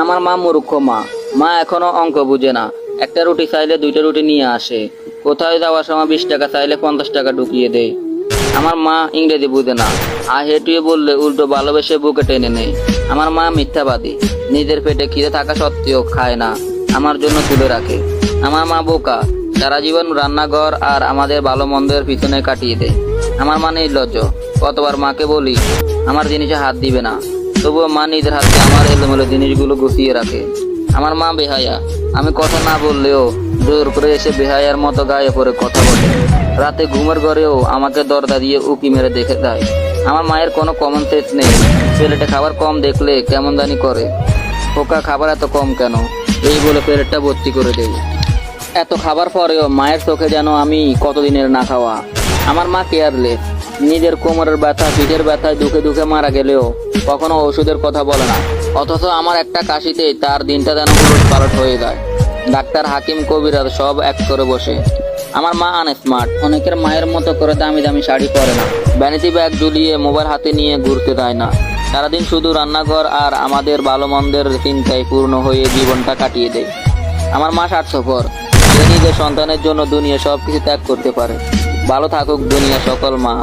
আমার মা মূর্খ মা। মা এখনও অঙ্ক বুঝে না। একটা রুটি চাইলে দুইটা রুটি নিয়ে আসে। কোথায় যাওয়ার সময় বিশ টাকা চাইলে পঞ্চাশ টাকা ঢুকিয়ে দেয়। আমার মা ইংরেজি বুঝে না। আর হেঁটুয়ে বললে উল্টো ভালোবেসে বুকে টেনে নেয়। আমার মা মিথ্যাবাদী। নিজের পেটে খিদে থাকা সত্ত্বেও খায় না। আমার জন্য তুলে রাখে। আমার মা বোকা। সারা জীবন রান্নাঘর আর আমাদের ভালো মন্দের পিছনে কাটিয়ে দেয়। আমার মা নির্লজ্জ। কতবার মাকে বলি, আমার জিনিসে হাত দিবে না। তবুও মা নিজের হাতে আমার এলোমেলো জিনিসগুলো গুছিয়ে রাখে। আমার মা বেহায়া। আমি কথা না বললেও জোর করে এসে বেহায়ার মতো গায়ে পড়ে কথা বলে। রাতে ঘুমের ঘরেও আমাকে দরজা দিয়ে উকি মেরে দেখে দেয়। আমার মায়ের কোনো কমন সেন্স নেই। ছেলেটা খাবার কম দেখলে কেমন জানি করে। পোকা খাবার এত কম কেন? এই বলে প্লেটটা ভর্তি করে দেই এত খাবার পরেও মায়ের চোখে যেন আমি কতদিনের না খাওয়া। আমার মা কেয়ারলেস নিজের কোমরের ব্যথা, পিঠের ব্যথায় দুঃখে দুঃখে মারা গেলেও কখনো ওষুধের কথা বলে না। অথচ আমার একটা কাশিতেই তার দিনটা যেন উলট পালট হয়ে যায়। ডাক্তার হাকিম কবিরাজ সব এক করে বসে। আমার মা আনস্মার্ট অনেকের মায়ের মতো করে দামি দামি শাড়ি পরে না। ভ্যানিটি ব্যাগ ঝুলিয়ে মোবাইল হাতে নিয়ে ঘুরতে দেয় না। সারাদিন শুধু রান্নাঘর আর আমাদের ভালো মন্দের চিন্তায় পূর্ণ হয়ে জীবনটা কাটিয়ে দেয়। আমার মা স্বার্থপর। সে নিজের সন্তানের জন্য দুনিয়া সব কিছু ত্যাগ করতে পারে। ভালো থাকুক দুনিয়া সকল মা।